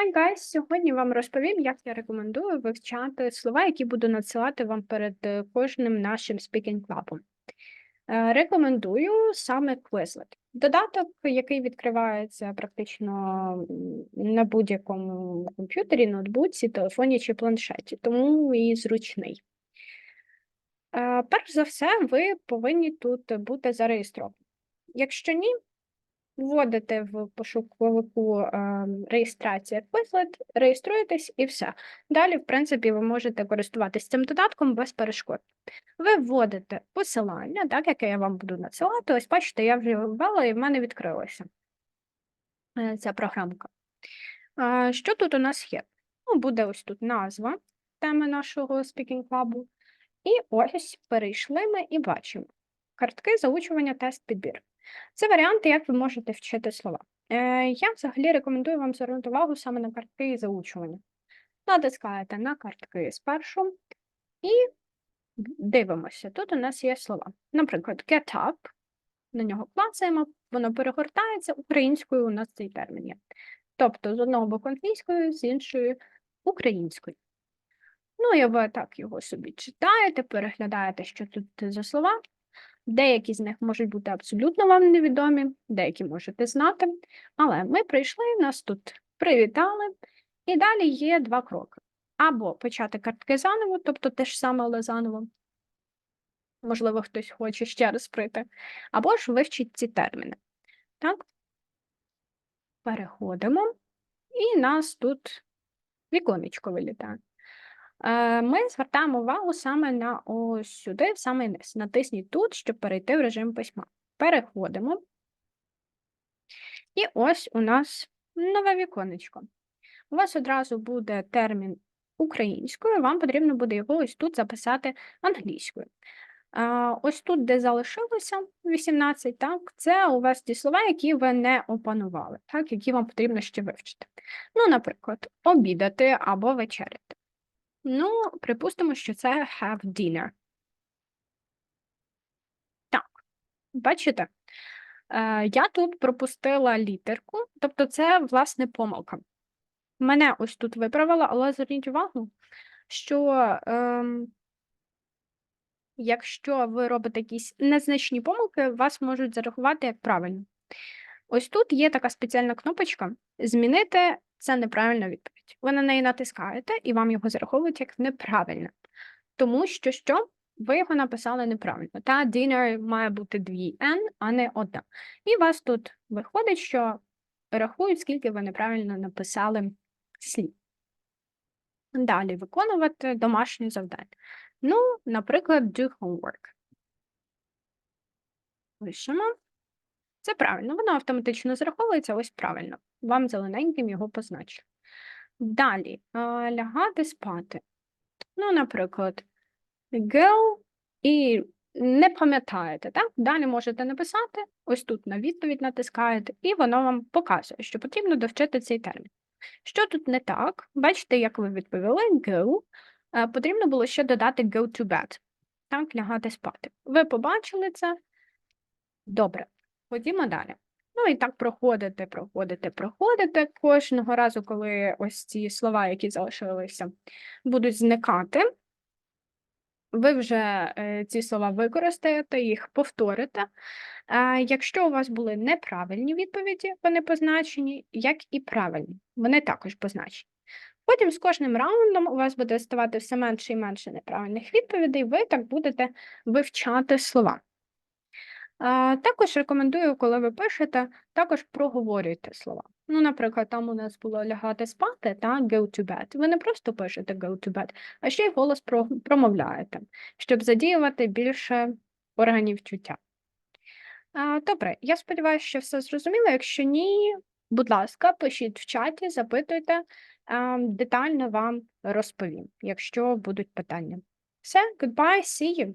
Hi guys! Сьогодні вам розповім, як я рекомендую вивчати слова, які буду надсилати вам перед е, кожним нашим speaking club. Е, Рекомендую саме Quizlet. Додаток, який відкривається практично на будь-якому комп'ютері, ноутбуці, телефоні чи планшеті, тому і зручний. Е, Перш за все, ви повинні тут бути зареєстровані. Якщо ні, вводите в пошуковику е, реєстрація Quizlet, реєструєтесь і все. Далі, в принципі, ви можете користуватись цим додатком без перешкод. Ви вводите посилання, так, яке я вам буду надсилати. Ось бачите, я вже ввела і в мене відкрилася е, ця програмка. Що тут у нас є? Ну, буде ось тут назва теми нашого Speaking Club. І ось перейшли ми і бачимо картки заучування тест підбір. Це варіанти, як ви можете вчити слова. Е, я взагалі рекомендую вам звернути увагу саме на картки заучування. Натискаєте на картки спершу і дивимося. Тут у нас є слова. Наприклад, get up, на нього клацаємо, воно перегортається українською у нас цей термін є. Тобто з одного боку англійською, з іншої українською. Ну, і ви так його собі читаєте, переглядаєте, що тут за слова. Деякі з них можуть бути абсолютно вам невідомі, деякі можете знати. Але ми прийшли, нас тут привітали, і далі є два кроки. Або почати картки заново, тобто те ж саме, але заново. Можливо, хтось хоче ще раз прийти. Або ж вивчить ці терміни. Так? Переходимо, і нас тут віконечко вилітає. Е, Ми звертаємо увагу саме на ось сюди, в самий низ. Натисніть тут, щоб перейти в режим письма. Переходимо. І ось у нас нове віконечко. У вас одразу буде термін українською, вам потрібно буде його ось тут записати англійською. Ось тут, де залишилося 18, так, це у вас ті слова, які ви не опанували, так, які вам потрібно ще вивчити. Ну, наприклад, обідати або вечеряти. Ну, припустимо, що це have dinner. Так, бачите? Е, я тут пропустила літерку, тобто це, власне, помилка. Мене ось тут виправила, але зверніть увагу, що ем, якщо ви робите якісь незначні помилки, вас можуть зарахувати як правильно. Ось тут є така спеціальна кнопочка Змінити це неправильна відповідь. Ви на неї натискаєте, і вам його зараховують як неправильне. Тому що що? Ви його написали неправильно. Та dinner має бути дві N, а не одна. І у вас тут виходить, що рахують, скільки ви неправильно написали слів. Далі виконувати домашні завдання. Ну, наприклад, do homework. Пишемо. Це правильно, воно автоматично зараховується, ось правильно. Вам зелененьким його позначили. Далі лягати спати. Ну, наприклад, go і не пам'ятаєте, так? Далі можете написати, ось тут на відповідь натискаєте, і воно вам показує, що потрібно довчити цей термін. Що тут не так? Бачите, як ви відповіли go, е, потрібно було ще додати go to bed, так, лягати спати. Ви побачили це? Добре. Ходімо далі. Ну і так проходите, проходите, проходите. Кожного разу, коли ось ці слова, які залишилися, будуть зникати, ви вже е, ці слова використаєте, їх повторите. Якщо у вас були неправильні відповіді, вони позначені, як і правильні, вони також позначені. Потім з кожним раундом у вас буде ставати все менше і менше неправильних відповідей, ви так будете вивчати слова. Також рекомендую, коли ви пишете, також проговорюйте слова. Ну, наприклад, там у нас було лягати спати та go to bed. Ви не просто пишете go to bed, а ще й голос промовляєте, щоб задіювати більше органів чуття. Добре, я сподіваюся, що все зрозуміло. Якщо ні, будь ласка, пишіть в чаті, запитуйте, детально вам розповім, якщо будуть питання. Все, goodbye, see you!